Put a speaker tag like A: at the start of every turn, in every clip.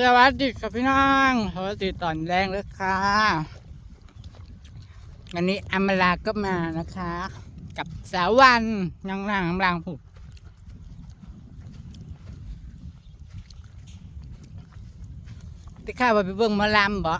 A: สวัสดีครับพี่น้องสวัสดีตอนแรงเลยค่ะวันนี้อมราก็มานะคะ กับสาวันยังนางกำลังผูกที่ข้าวไปเบิ่งมาลำบ่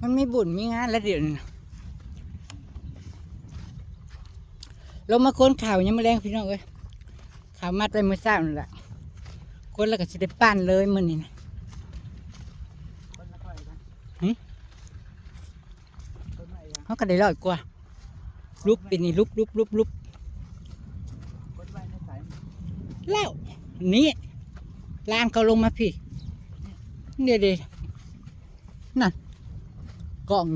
A: มันไมีบุญมีงานแล้วเดี๋ยวนี้ ลงมาค้นข่าวยังไม่แรงพี่น้องเอ้ยข่าวมัดไปมือเศร้านั่นแหละคนแล้วก็สิได้ปั้นเลยมือนี่นะเขาก็ได้ร้อยกว่าลุกปีนี่ลุกลุกลุกลุกแล้วนี่ล่างเขาลงมาพี่เดี๋ยเดีนั่นกล่อง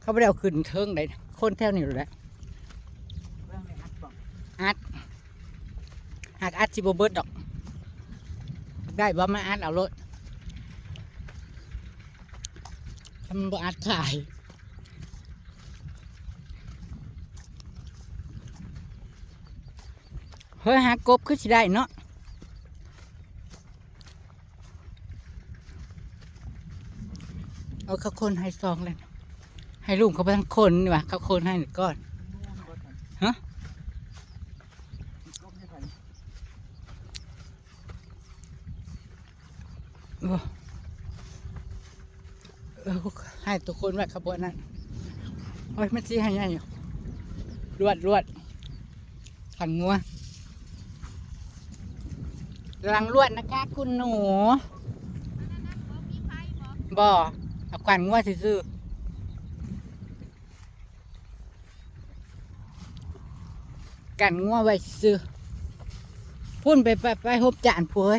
A: เขาไม่ได้เอาขึ้นเทิงได้นะ คนแถวนี้แหละอัดหักอัดสิบเบิดดอก ได้บ่มาอัดเอารถทำบ่อัดขายเฮ้ยหากบคือสิได้เนาะเอาเขาคนให้ซองเลยนะ ให้ลุงเขาไปทั้งคนนี่วะเขาคนให้หนึ่งก้อนฮะเออให้ทุกคนว่าขบวนนั้นโอ้ยมันซีให้ยังอยู่รวดรวดขันงัวกำลังรวดนะคะคุณหนูบ่อขวัญงัวซื่อ กันงัวไว้ซื่อพุ่นไปไปไปหบจานผัวไป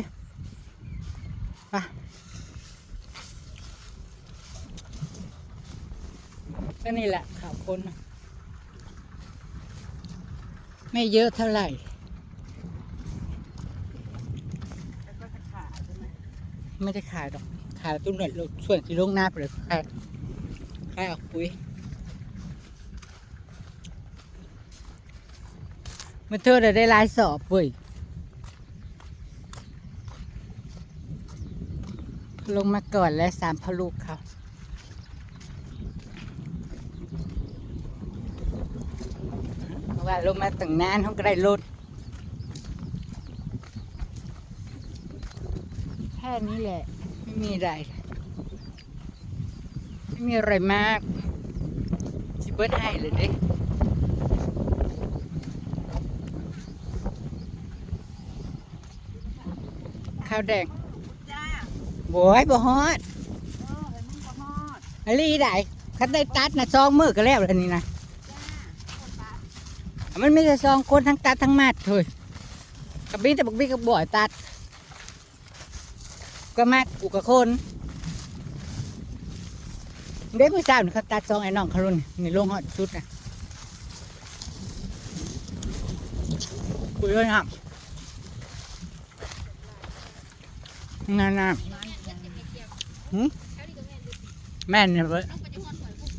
A: ก็นี่แหละข่าวคนไม่เยอะเท่าไหร่ไม่ได้ขายหรอก ขายตุ้นหน่อยส่วนที่ลงหน้าไปเลยขายขายออกปุ๋ย มันเธอได้ได้หลายสอบเว้ยลงมาก่อนและสามพลูกเขาเพราะว่าลงมาตั้งนานเขาก็ได้รถแค่นี้แหละ ไม่มีอะไร ไม่มีอะไรมากสิเบิร์ดให้เลยเด้ ข้าวแดง
B: จ้า
A: โว้ยบ่ฮอด
B: เออเห็นมันก็ฮอด
A: อันนี้ได้คันได้ตัดนะซองมือก็แล้วแล้วนี่นะ
B: จ้าคนตา
A: มันไม่ใช่ซองคนทั้งตัดทั้งมัดเฮ้ยกับบี้แต่บักบี้กับบ่อยตัด ก็มัดกูกับคนเด็กผู้สาวนี่เขาตัดซองไอ้น้องเขารุ่นนี่ลงฮอดชุดนะคุยด้วยนะ งานน้ำหืมแม่นเนี่ยเว้ย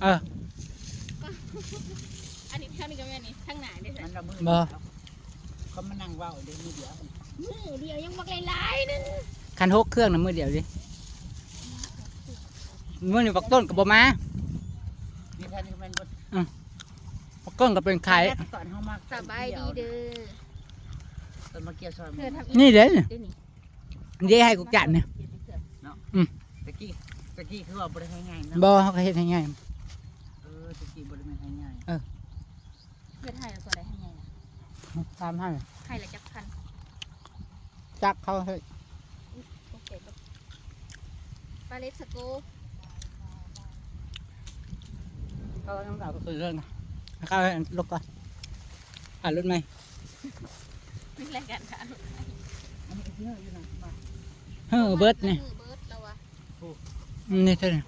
A: เออ
C: อันนี้เท่านี้ก็แม่นี่ข้างหน้าได้สิ
B: มันละมือ
A: บ่
B: เขามานั่งเว้าเดี๋ยวมีเดี๋ยว
C: มือเดียวยังบักหลายๆนึง
A: คันหกเครื่องนะมือเดียวดิมือนี่บักต้นกับบ่มา
B: มีท่านนี่มันบด
A: บักต้นก็เป็นไข่
B: สอนเฮามา
C: สบายดีเด้อ
B: ตอนมาเกี่ยวสอ น
C: เธอทำอี
A: นี่เด้อ
C: เด้อนี่
A: เดี๋ยวให้กูจัดเนี่ย
B: ตะกี้ตะกี้คือว่าบ่ได้ให้ง่ายเนาะ
A: บ่เขาก็เฮ็ดให้ง่าย
B: เออตะกี้บ่ได้ให้ง่าย
C: เพื่อไทยเราตัวใดให้ไงล่ะ
A: ตามให้
C: ให้ละจักพัน
A: จักเขาเฮ้ย
C: โอเคปะปลาเล็กสกู
A: เขาน้ำตาก็คือเรื่องนะเขาให้ลกก่อนอ่านรุ่นไหม
C: ไม่แลกกันค่ะ
B: อันนี้เยอะอยู่นะ มา
A: เฮ้อเบิดนี่
C: มือเบิร์ดแล้ววะ
A: นี่เท่านี้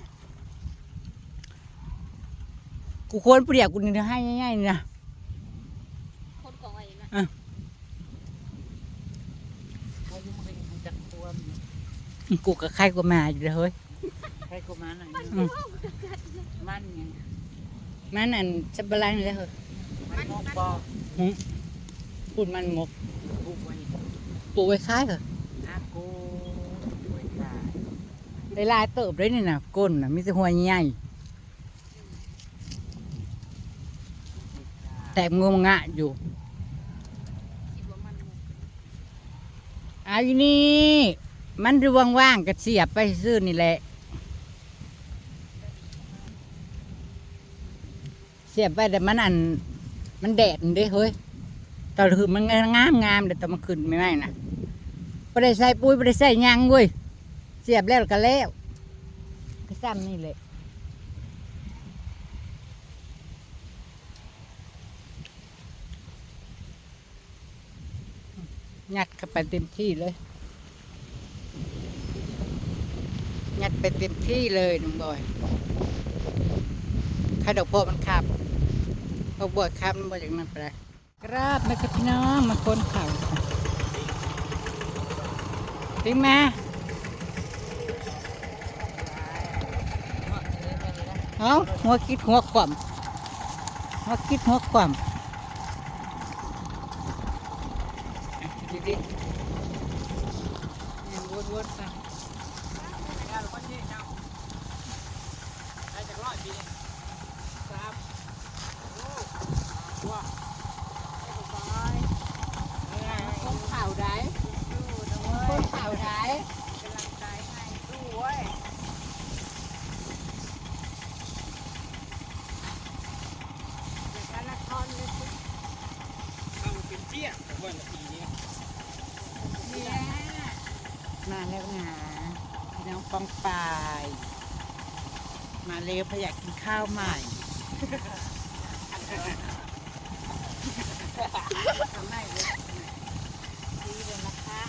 A: กูควรเปรียกกูนี่ให้ง่ายๆนี่นะ
C: คนกองไว้นะ
B: เขาอยู่มันก็ยังจักตัวม
A: กูกับใครก็มาอยู่เลยเฮ้ย
B: ใครก็มาหน่อย
A: อืม
B: มันไง
A: มันอันสับปะรังเลยเหรอ
B: มันมกบ่
A: หึพูดมันหมก
B: บุกไว้
A: ปลูกไว้ขายเหรอ
B: อากูไว้ได้
A: ได้ลายเติบเลยนี่นะก้นนะมีแต่หัวใหญ่แต่งงงะอยู่
C: อันหมด
A: เอาอยู่นี่ มันดูว่างๆก็เสียบไปซื้อนี่แหละ เสียบไปแต่มันอัน มันแดดนี่เด้เฮ้ยตอนคือมันงามงามๆแต่ตอนมันขึ้นไม่ไหมนะไม่ได้ใส่ปุ๋ยไม่ได้ใส่ยังเว้ย สียบแล้วก็แล้วก็ซ้ำนี่แหละยัดเข้าไปเต็มที่เลยยัดไปเต็มที่เลยน้องบอยข้าดอกโพอมันขับพอบวชขับมันบวอย่างนั้นไปกราบมากับพี่น้องมาคนเข่าถึงมา เอาหัวคิดหัวความหัวคิดหัวความดีดีวนวนไป
B: งานหลวงพ่อเจ้าเจ้าได้จากร้อยปีสามโอ้ตัวให้ผมไปง่าย
A: คนข่าวได้
B: ๆสู้นะเว้
A: ค
B: ย
A: นข่าวได้
B: กำลังใจให้สู้เว้ยเดี๋ยวการละครเลยสิเอาเป็นเจี๊ยบแต่ว่านาทีนี้
A: มาแล้วนะพี่น้องปองปาย มาเร็วพะอยากกินข้าวใหม่ทำไมเลยดีเลยนะคะ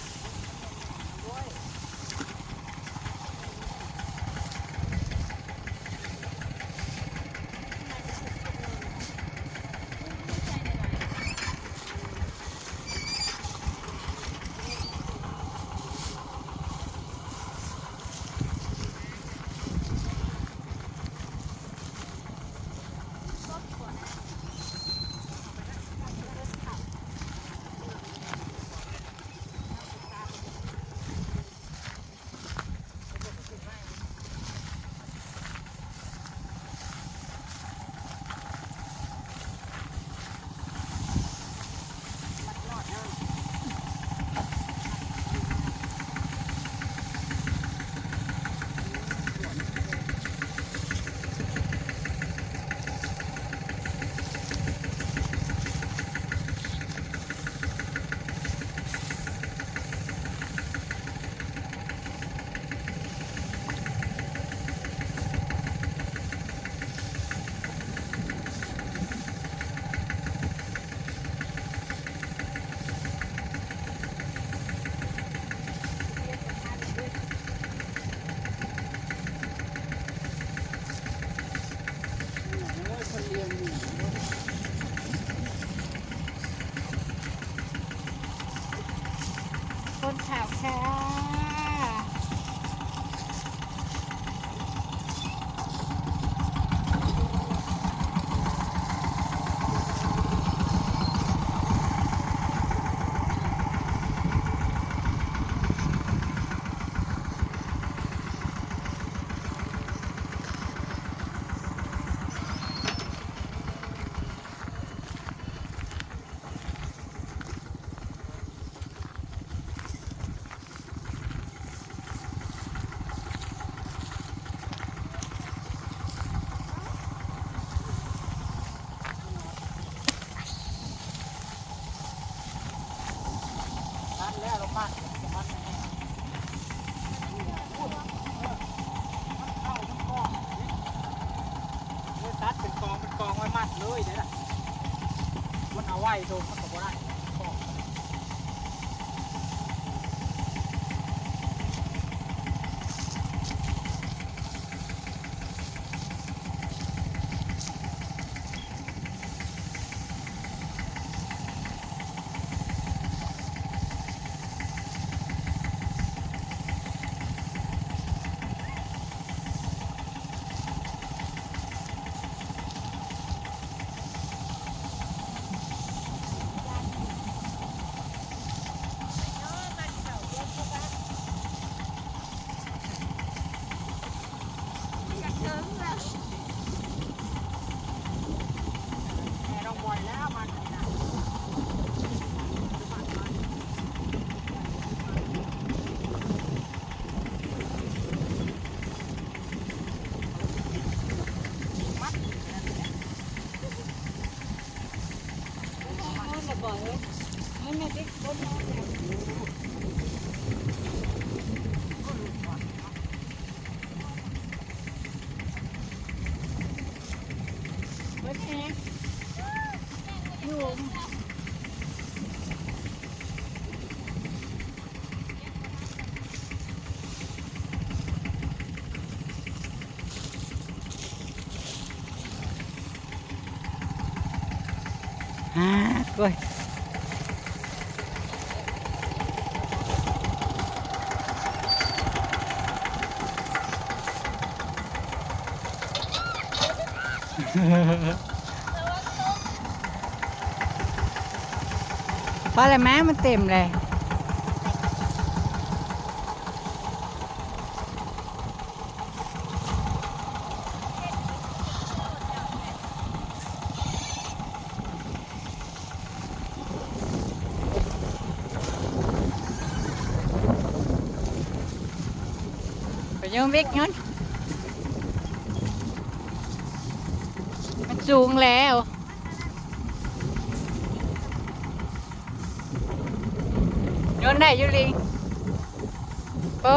A: ตัดเปัดมันแห้งตัดเป็นกองเป็นกองไว้มัดเลยเด้อมันเอาไว้โดนมันก็บ่ได้ อ่ากล้วยเพ ราะอะไรแม้มันเต็มเลยไปยังวิกงั้นมันสูงแล้วโยนได้ยูลิงโอ้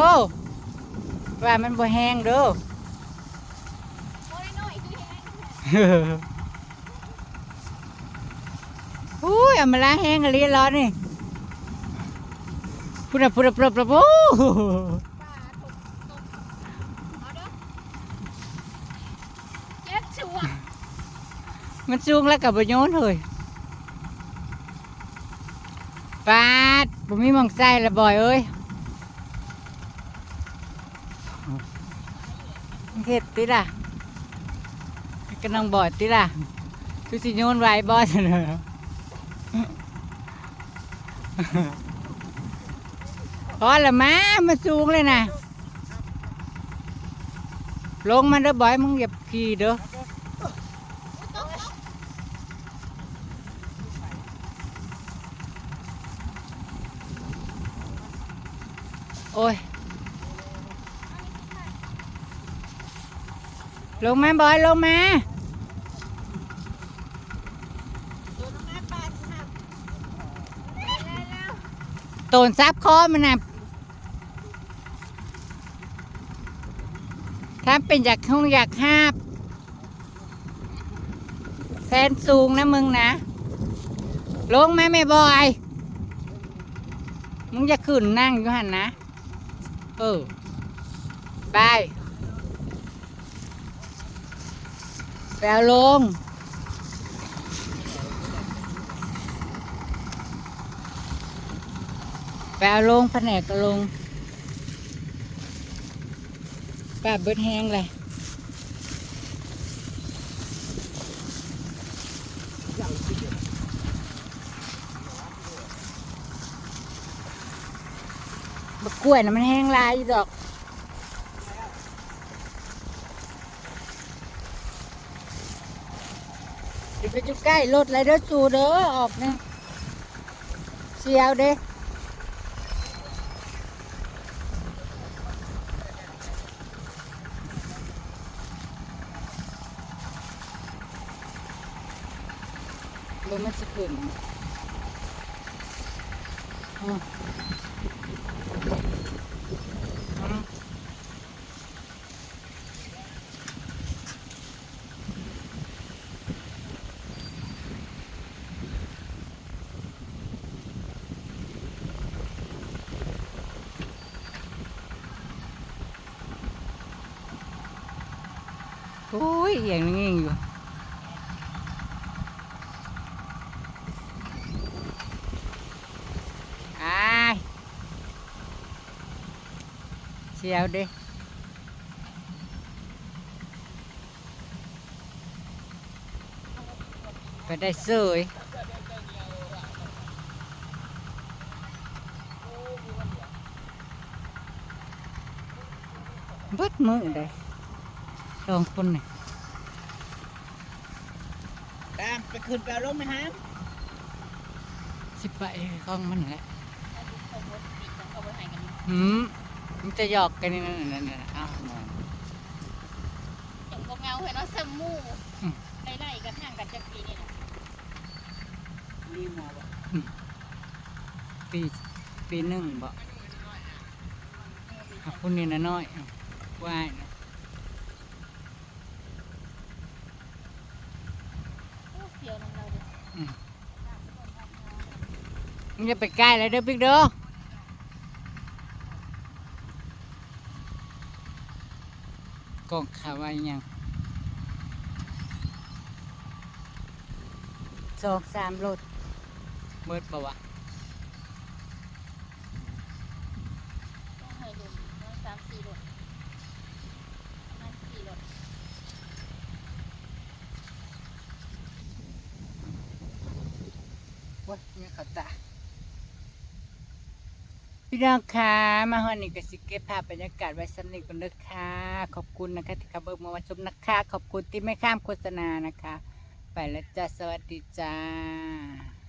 A: ว่ามันบ่แห้งเด้อ
C: โอ้ยน้อยคือแห้ง
A: อุ้ยมาล้างแห้งกันเรียร้อนนี่พุดะพุดะพุดะพุดะโอ้
C: ป่าตกตกเอาเด้อเจ็บชัว
A: มันสูงแล้วกับบ่โยนเลยปาดบ่มีมองใส่ละบ่อยเอ้ยเฮ็ดติล่ะก็น้องบ่อยติล่ะทุสิโยนไว้บ่ซั่นเด้อพอละมามันสูงเลยนะลงมาเด้อบ่อยมึงอย่าขี่เด้อ โอ้ย ลงมาบอยลงมาโตนซับคอมันนะถ้าเป็นอยากคงอยากห้าบแฟนสูงนะมึงนะ ลงมาไม่บอย มึงจะขึ้นนั่งอยู่หันนะ เออ ไป ไปเอาลง ไปเอาลงแผนกลงแบบเบิดแห้งเลย กล้วยนะมันแห้งลายดอกเดี๋ยวไปอยู่ใกล้รถไรเด้อจูเด้อออกเนี่ยเสียวเด้ลงมาสิขึ้นอืมอื โอ้ยอย่างนี้อยู่อายเชียวดิไปได้เสยเบิด มือได้ลองคนนี่
B: ตามไปขึ้นไปเอาลงไหมฮะ
A: สิไปข้องมันแหละ
C: เอาไปให้กัน
A: หืมมันจะหยอกกันนี่นั่นนั่นนั่นเอามา
C: อย่างก็เงาเห็นว่าสมู
A: อืม
C: ไล่ไล่กันห่างกันจากปีนี่นะ
B: ริมนาบ่
A: ปีปีหนึ่งบ่อะคุณนี่นะน้อยอะว่ายนะ
C: โอ้เขียวน้ำเราเด้อ
A: อืม มึงจะไปใกล้เลยเด้อพี่เด้อกองข่าวว่าอิหยังสองสามรถเบิดบ่วะ
C: ต้องให้ดุนน้อยสามสี่รถประมาณสี่รถ
A: โอ้ยมีเขาตา พี่น้องคะมาฮอนนี่ก็สิเก็บภาพบรรยากาศไว้สำนึกกันเด้อค่ะขอบคุณนะคะที่ขับเบิกมาวันชมนะคะ ขอบคุณที่ไม่ข้ามโฆษณานะคะ ไปแล้วจ้าสวัสดีจ้า